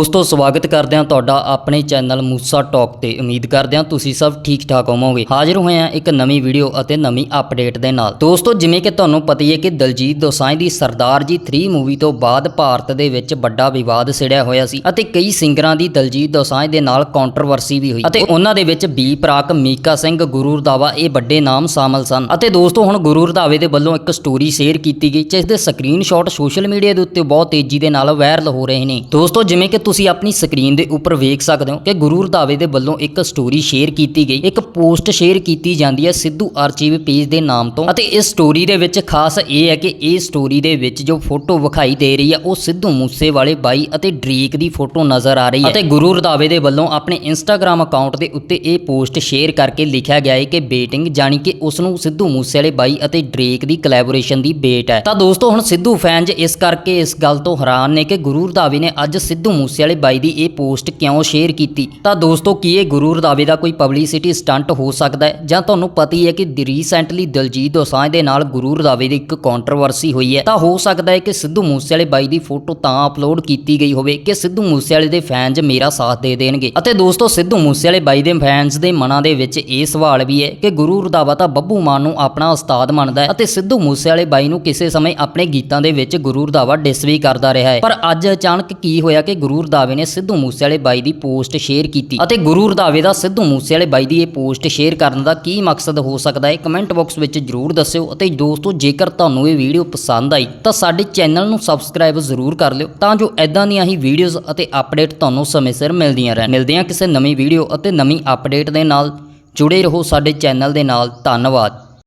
ਦੋਸਤੋ, ਸਵਾਗਤ ਕਰਦੇ ਹਾਂ ਤੁਹਾਡਾ ਆਪਣੇ ਚੈਨਲ ਮੂਸਾ ਟਾਕ ਤੇ। ਉਮੀਦ ਕਰਦੇ ਹਾਂ ਤੁਸੀਂ ਸਭ ਠੀਕ ਠਾਕ ਹੋਵੋਗੇ। ਹਾਜ਼ਰ ਹੋਏ ਹਾਂ ਇੱਕ ਨਵੀਂ ਵੀਡੀਓ ਅਤੇ ਨਵੀਂ ਅਪਡੇਟ ਦੇ ਨਾਲ। ਦੋਸਤੋ, ਜਿਵੇਂ ਕਿ ਤੁਹਾਨੂੰ ਪਤਾ ਹੀ ਹੈ ਕਿ ਦਲਜੀਤ ਦੋਸਾਂਝ ਦੀ ਸਰਦਾਰ ਜੀ 3 ਮੂਵੀ ਤੋਂ ਬਾਅਦ ਭਾਰਤ ਦੇ ਵਿੱਚ ਵੱਡਾ ਵਿਵਾਦ ਛਿੜਿਆ ਹੋਇਆ ਸੀ ਅਤੇ ਕਈ ਸਿੰਗਰਾਂ ਦੀ ਦਲਜੀਤ ਦੋਸਾਂਝ ਦੇ ਨਾਲ ਕੰਟਰੋਵਰਸੀ ਵੀ ਹੋਈ। ਅਤੇ ਉਹਨਾਂ ਦੇ ਵਿੱਚ ਬੀ ਪ੍ਰਾਕ ਮੀਕਾ ਸਿੰਘ, ਗੁਰੂ ਰਧਾਵਾ ਇਹ ਵੱਡੇ ਨਾਮ ਸ਼ਾਮਲ ਸਨ। ਅਤੇ ਦੋਸਤੋ, ਹੁਣ ਗੁਰੂ ਰਧਾਵੇ ਦੇ ਵੱਲੋਂ ਇੱਕ ਸਟੋਰੀ ਸ਼ੇਅਰ ਕੀਤੀ ਗਈ, ਜਿਸ ਦੇ ਸਕਰੀਨਸ਼ਾਟ ਸੋਸ਼ਲ ਮੀਡੀਆ ਦੇ ਉੱਤੇ ਬਹੁਤ ਤੇਜ਼ੀ ਦੇ ਨਾਲ ਵਾਇਰਲ ਹੋ ਰਹੇ ਨੇ। ਦੋਸਤੋ, ਜਿਵੇਂ ਕਿ ਤੁਸੀਂ ਆਪਣੀ ਸਕਰੀਨ ਦੇ ਉੱਪਰ ਵੇਖ ਸਕਦੇ ਹੋ ਕਿ ਗੁਰੂ ਰਧਾਵੇ ਦੇ ਵੱਲੋਂ ਇੱਕ ਸਟੋਰੀ ਸ਼ੇਅਰ ਕੀਤੀ ਗਈ। ਇੱਕ ਪੋਸਟ ਸ਼ੇਅਰ ਕੀਤੀ ਜਾਂਦੀ ਹੈ ਸਿੱਧੂ ਆਰਚੀਵ ਪੇਜ ਦੇ ਨਾਮ ਤੋਂ ਅਤੇ ਇਸ ਸਟੋਰੀ ਦੇ ਵਿੱਚ ਖਾਸ ਇਹ ਹੈ ਕਿ ਇਹ ਸਟੋਰੀ ਦੇ ਵਿੱਚ ਜੋ ਫੋਟੋ ਵਿਖਾਈ ਦੇ ਰਹੀ ਹੈ, ਉਹ ਸਿੱਧੂ ਮੂਸੇ ਵਾਲੇ ਬਾਈ ਅਤੇ ਡ੍ਰੀਕ ਦੀ ਫੋਟੋ ਨਜ਼ਰ ਆ ਰਹੀ ਹੈ। ਅਤੇ ਗੁਰੂ ਰਧਾਵੇ ਦੇ ਵੱਲੋਂ ਆਪਣੇ ਇੰਸਟਾਗ੍ਰam ਅਕਾਊਂਟ ਦੇ ਉੱਤੇ ਇਹ ਪੋਸਟ ਸ਼ੇਅਰ ਕਰਕੇ ਲਿਖਿਆ ਗਿਆ ਹੈ ਕਿ ਬੇਟਿੰਗ ਜਾਣੀ ਕਿ ਉਸ ਨੂੰ ਸਿੱਧੂ ਮੂਸੇ ਵਾਲੇ ਬਾਈ ਅਤੇ ਡ੍ਰੇਕ ਦੀ ਕੋਲੈਬੋਰੇਸ਼ਨ ਦੀ ਬੇਟ ਹੈ। ਤਾਂ ਦੋਸਤੋ, ਹੁਣ ਸਿੱਧੂ ਫੈਨਜ ਇਸ ਕਰਕੇ ਇਸ ਗੱਲ ਤੋਂ ਹੈਰਾਨ ਨੇ ਕਿ ਗੁਰੂ ਰਧਾਵੇ ਨੇ ਅੱਜ ਸਿੱਧੂ ਮੂਸੇ ਵਾਲੇ ਬਾਈ ਦੀ ਇਹ ਪੋਸਟ ਕਿਉਂ ਸ਼ੇਅਰ ਕੀਤੀ? ਤਾਂ ਦੋਸਤੋ, ਕੀ ਇਹ ਗੁਰੂ ਰੰਧਾਵੇ ਦਾ ਕੋਈ ਪਬਲਿਸਿਟੀ ਸਟੰਟ ਹੋ ਸਕਦਾ ਹੈ? ਜਾਂ ਤੁਹਾਨੂੰ ਪਤਾ ਹੀ ਹੈ ਕਿ ਰੀਸੈਂਟਲੀ ਦਿਲਜੀਤ ਦੋਸਾਂਝ ਦੇ ਨਾਲ ਗੁਰੂ ਰੰਧਾਵੇ ਦੀ ਇੱਕ ਕੰਟਰੋਵਰਸੀ ਹੋਈ ਹੈ। ਤਾਂ ਹੋ ਸਕਦਾ ਹੈ ਕਿ ਸਿੱਧੂ ਮੂਸੇ ਵਾਲੇ ਬਾਈ ਦੀ ਫੋਟੋ ਤਾਂ ਅਪਲੋਡ ਕੀਤੀ ਗਈ ਹੋਵੇ ਕਿ ਸਿੱਧੂ ਮੂਸੇ ਵਾਲੇ ਦੇ ਫੈਨਸ ਮੇਰਾ ਸਾਥ ਦੇ ਦੇਣਗੇ। ਅਤੇ ਦੋਸਤੋ, ਸਿੱਧੂ ਮੂਸੇ ਵਾਲੇ ਬਾਈ ਦੇ ਫੈਨਸ ਦੇ ਮਨਾਂ ਦੇ ਵਿੱਚ ਇਹ ਸਵਾਲ ਵੀ ਹੈ ਕਿ ਗੁਰੂ ਰੰਧਾਵਾ ਤਾਂ ਬੱਬੂ ਮਾਨ ਨੂੰ ਆਪਣਾ ਉਸਤਾਦ ਮੰਨਦਾ ਹੈ ਅਤੇ ਸਿੱਧੂ ਮੂਸੇ ਵਾਲੇ ਬਾਈ ਨੂੰ ਕਿਸੇ ਸਮੇਂ ਆਪਣੇ ਗੀਤਾਂ ਦੇ ਵਿੱਚ ਗੁਰੂ ਰੰਧਾਵਾ ਡਿਸ ਵੀ ਕਰਦਾ ਰਿਹਾ ਹੈ। ਪਰ ਅੱਜ ਅਚਾਨਕ ਕੀ ਹੋਇਆ ਕਿ ਗੁਰੂ ਰੰਧਾਵੇ ਨੇ ਸਿੱਧੂ ਮੂਸੇਵਾਲੇ ਬਾਈ ਦੀ ਪੋਸਟ ਸ਼ੇਅਰ ਕੀਤੀ ਅਤੇ ਗੁਰੂ ਰੰਧਾਵੇ ਦਾ ਸਿੱਧੂ ਮੂਸੇਵਾਲੇ ਬਾਈ ਦੀ ਇਹ ਪੋਸਟ ਸ਼ੇਅਰ ਕਰਨ ਦਾ ਕੀ ਮਕਸਦ ਹੋ ਸਕਦਾ ਹੈ, ਕਮੈਂਟ ਬਾਕਸ ਵਿੱਚ ਜਰੂਰ ਦੱਸਿਓ ਅਤੇ ਦੋਸਤੋ, ਜੇਕਰ ਤੁਹਾਨੂੰ ਇਹ ਵੀਡੀਓ ਪਸੰਦ ਆਈ, ਤਾਂ ਸਾਡੇ ਚੈਨਲ ਨੂੰ ਸਬਸਕ੍ਰਾਈਬ ਜ਼ਰੂਰ ਕਰ ਲਿਓ, ਤਾਂ ਜੋ ਐਦਾਂ ਦੀਆਂ ਹੀ ਵੀਡੀਓਜ਼ ਅਤੇ ਅਪਡੇਟ ਤੁਹਾਨੂੰ ਸਮੇਂ ਸਿਰ ਮਿਲਦੀਆਂ ਰਹਿਣ। ਮਿਲਦੇ ਹਾਂ ਕਿਸੇ ਨਵੀਂ ਵੀਡੀਓ ਅਤੇ ਨਵੀਂ ਅਪਡੇਟ ਦੇ ਨਾਲ। ਜੁੜੇ ਰਹੋ ਸਾਡੇ ਚੈਨਲ ਦੇ ਨਾਲ। ਧੰਨਵਾਦ।